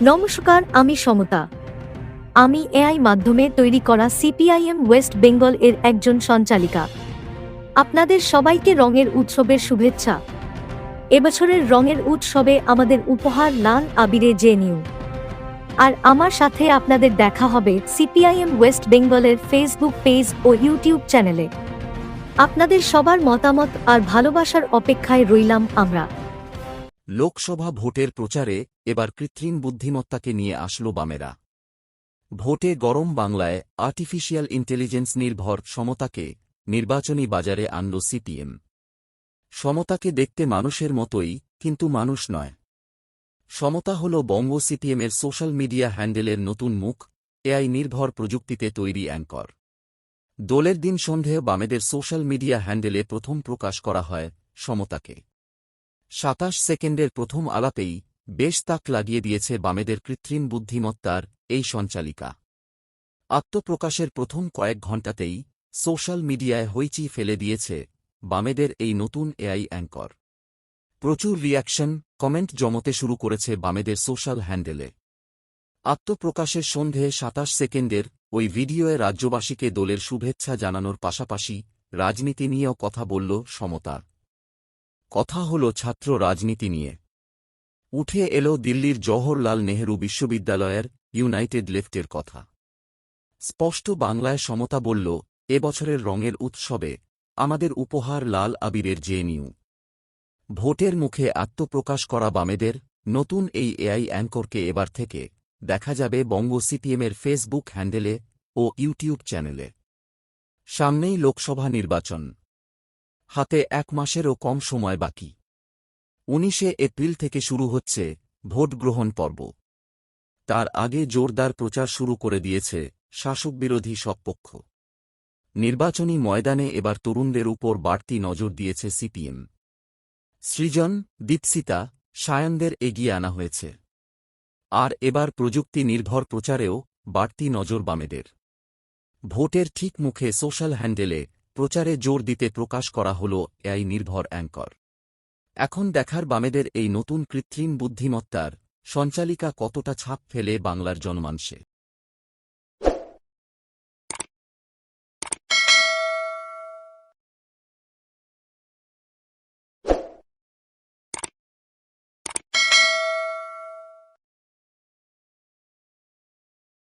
নমস্কার, আমি সমতা। আমি এআই মাধ্যমে তৈরি করা সিপিআইএম ওয়েস্ট বেঙ্গল এর একজন সঞ্চালিকা। আপনাদের সবাইকে রঙের উৎসবের শুভেচ্ছা। এবছরের রঙের উৎসবে আমাদের উপহার লাল আবিরে জে নিউ আর আমার সাথে আপনাদের দেখা হবে সিপিআইএম ওয়েস্ট বেঙ্গলের ফেসবুক পেজ ও ইউটিউব চ্যানেলে। আপনাদের সবার মতামত আর ভালোবাসার অপেক্ষায় রইলাম আমরা। লোকসভা ভোটের প্রচারে এবার কৃত্রিম বুদ্ধিমত্তাকে নিয়ে আসল বামেরা। ভোটে গরম বাংলায় আর্টিফিশিয়াল ইন্টেলিজেন্স নির্ভর সমতাকে নির্বাচনী বাজারে আনল সিপিএম। সমতাকে দেখতে মানুষের মতোই, কিন্তু মানুষ নয়। সমতা হল বঙ্গ সিপিএমের সোশ্যাল মিডিয়া হ্যান্ডেলের নতুন মুখ, এআই নির্ভর প্রযুক্তিতে তৈরি অ্যাঙ্কর। দোলের দিন সন্ধেয় বামেদের সোশ্যাল মিডিয়া হ্যান্ডেলে প্রথম প্রকাশ করা হয় সমতাকে। সাতাশ সেকেন্ডের প্রথম আলাপেই বেশ তাক লাগিয়ে দিয়েছে বামেদের কৃত্রিম বুদ্ধিমত্তার এই সঞ্চালিকা। আত্মপ্রকাশের প্রথম কয়েক ঘণ্টাতেই সোশ্যাল মিডিয়ায় হইচি ফেলে দিয়েছে বামেদের এই নতুন এআই অ্যাঙ্কর। প্রচুর রিয়াকশন, কমেন্ট জমতে শুরু করেছে বামেদের সোশ্যাল হ্যান্ডেলে। আত্মপ্রকাশের সন্ধে সাতাশ সেকেন্ডের ওই ভিডিওয়ে রাজ্যবাসীকে দলের শুভেচ্ছা জানানোর পাশাপাশি রাজনীতি নিয়েও কথা বলল সমতা। কথা হল ছাত্র রাজনীতি নিয়ে। উঠে এলো দিল্লির জওহরলাল নেহরু বিশ্ববিদ্যালয়ের ইউনাইটেড লেফটের কথা। স্পষ্ট বাংলায় সমতা বলল এবছরের রঙের উৎসবে আমাদের উপহার লাল আবিরের জেএনইউ। ভোটের মুখে আত্মপ্রকাশ করা বামেদের, নতুন এই এআই অ্যাঙ্করকে এবার থেকে দেখা যাবে বঙ্গ সিপিএমের ফেসবুক হ্যান্ডেলে ও ইউটিউব চ্যানেলে। সামনেই লোকসভা নির্বাচন। হাতে এক মাসেরও কম সময় বাকি। উনিশে এপ্রিল থেকে শুরু হচ্ছে ভোট গ্রহণ পর্ব। তার আগে জোরদার প্রচার শুরু করে দিয়েছে শাসকবিরোধী সব পক্ষ নির্বাচনী ময়দানে এবার তরুণদের উপর বাড়তি নজর দিয়েছে সিপিএম। সৃজন, দীপসিতা, সায়নদের এগিয়ে আনা হয়েছে। আর এবার প্রযুক্তি নির্ভর প্রচারেও বাড়তি নজর বামেদের। ভোটের ঠিক মুখে সোশ্যাল হ্যান্ডেলে প্রচারে জোর দিতে প্রকাশ করা হল এআই নির্ভর অ্যাঙ্কর। এখন দেখার বামেদের এই নতুন কৃত্রিম বুদ্ধিমত্তার সঞ্চালিকা কতটা ছাপ ফেলে বাংলার জনমানসে।